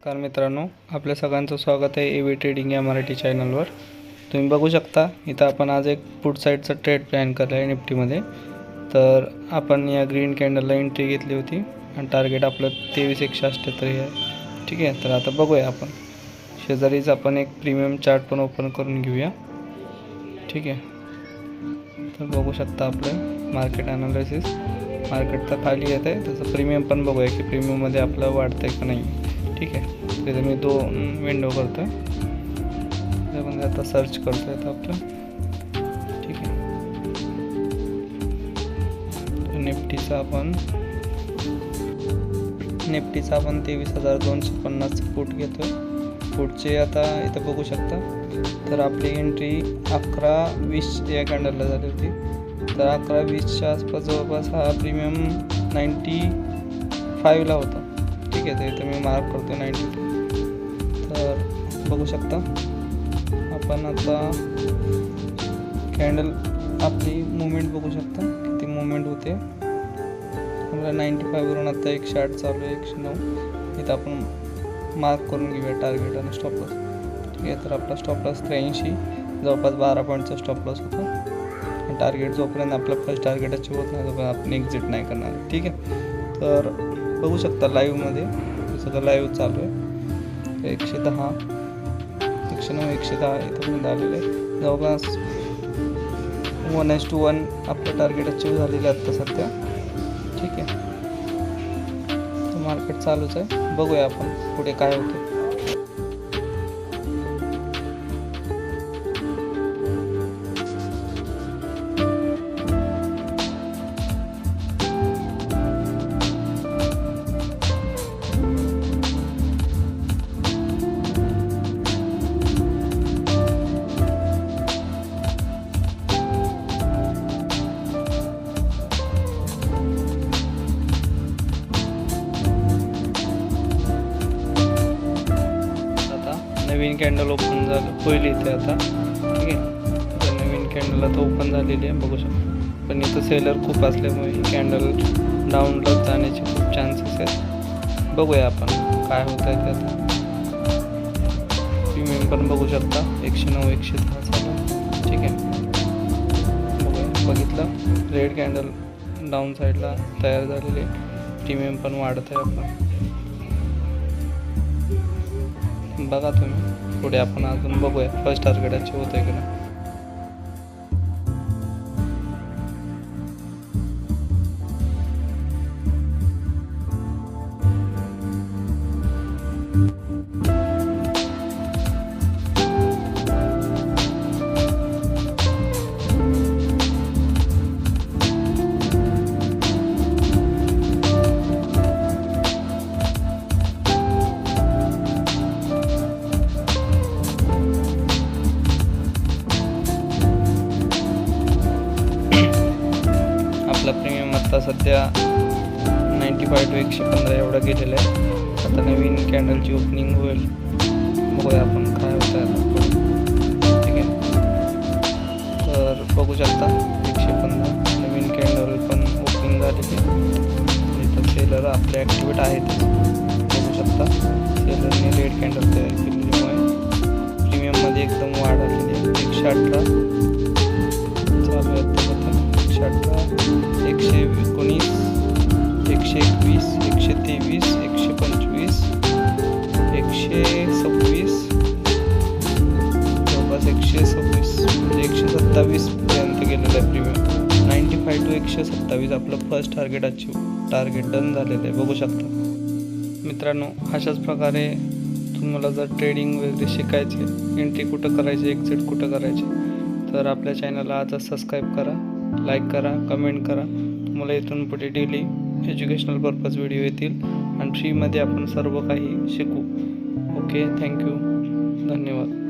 नमस्कार मित्रांनो आपल्या सगळ्यांचं स्वागत आहे ए व्ही ट्रेडिंग या मराठी चॅनलवर तुम्ही बघू शकता इथं आपण आज एक पुट साईडचा ट्रेड प्लॅन केला आहे निफ्टीमध्ये. तर आपण या ग्रीन कॅन्डलला एंट्री घेतली होती आणि टार्गेट आपलं तेवीस एकशे अठ्ठ्याहत्तर हे आहे. ठीक आहे तर आता बघूया आपण. शेजारीच आपण एक प्रीमियम चार्ट पण ओपन करून घेऊया. ठीक आहे. तर बघू शकता आपलं मार्केट ॲनालिसिस मार्केट तर खाली येत आहे तसं प्रीमियम पण बघूया की प्रीमियममध्ये आपलं वाढतं आहे का नाही. ठीक आहे. तिथे मी दोन विंडो करतो आहे म्हणजे आता सर्च करतो आहे आपलं. ठीक आहे. तर निफ्टीचा आपण निफ्टीचा आपण तेवीस हजार दोनशे पन्नास फूट घेतो फूटचे आता इथं बघू शकता. तर आपली एंट्री अकरा वीस या कॅन्डलला झाली होती. तर अकरा वीसच्या आसपास जवळपास हा प्रीमियम नाईंटी फाईव्हला होता. ठीक आहे तर इथं मी मार्क करतो नाईंटी तर बघू शकता. आपण आता कॅन्डल आपली मुवमेंट बघू शकता. किती मुवमेंट होते. मला नाईंटी फाईव्हवरून आता एकशे आठ चालू आहे एकशे नऊ. इथं आपण मार्क करून घेऊया टार्गेट आणि स्टॉपलॉस ठीक आहे तर आपला स्टॉपलॉस त्र्याऐंशी जवळपास बारा पॉईंटचा स्टॉपलॉस होता. आणि टार्गेट जोपर्यंत आपलं फर्स्ट टार्गेट अचीव होत नाही तोपर्यंत आपण एक्झिट नाही करणार. ठीक आहे तर बघू शकता लाईव्हमध्ये सगळं लाईव्ह चालू आहे. एकशे दहा. एकशे नऊ एकशे दहा इथंपर्यंत आलेलं आहे जवळपास वन एस टू वन आपलं टार्गेट अचीव झालेलं आहे आत्ता सध्या. ठीक आहे. मार्केट चालूच आहे. बघूया आपण पुढे काय होतं. नवीन कॅन्डल ओपन झालं. होईल इथे आता. ठीक आहे? तर नवीन कॅन्डल आता ओपन झालेली आहे. बघू शकतो. पण इथं सेलर खूप असल्यामुळे ही कॅन्डल डाऊनला जाण्याचे खूप चान्सेस आहेत. बघूया आपण काय होत आहे ते आता. प्रीमियम पण बघू शकता. एकशे नऊ एकशे दहा झालं. ठीक आहे? बघूया. बघितलं? रेड कॅन्डल डाऊन साईडला तयार झालेली प्रीमियम पण वाढत आहे आपण बघा तुम्ही. पुढे आपण अजून बघूया. फर्स्ट टार्गेटाचे होते की नाही? आपला प्रीमियम आत्ता सध्या नाईंटी फाय टू एकशे पंधरा एवढा गेलेला आहे. आता नवीन कॅन्डलची ओपनिंग होईल. बघूया आपण काय होतं आहे ठीक आहे. तर बघू शकता एकशे पंधरा नवीन कॅन्डल पण ओपनिंग झालेली आहे. सेलर आपले ॲक्टिवेट आहेत. बघू शकता सेलरने रेड कॅन्डल तयार केलेल्यामुळे प्रीमियममध्ये एकदम वाढ आलेली आहे. एकशे अठरा. एकशे अठरा एकशे एकोणीस एकशे एकवीस एकशे तेवीस एकशे पंचवीस एकशे सव्वीस जवळपास एकशे सव्वीस म्हणजे एकशे सत्तावीसपर्यंत गेलेलं आहे प्रीमियम नाईंटी फाय टू एकशे सत्तावीस आपलं first target achieve target done झालेलं आहे. बघू शकता. मित्रांनो अशाच प्रकारे तुम्हाला जर ट्रेडिंग वगैरे शिकायचे एंट्री कुठं करायची एक्झिट कुठं करायची तर आपल्या चॅनलला आजच सबस्क्राईब करा. लाईक करा कमेंट करा. तुम्हाला इथून पुढे डेली एज्युकेशनल पर्पज व्हिडिओ येतील आणि फ्रीमध्ये आपण सर्व काही शिकू. ओके थँक्यू धन्यवाद.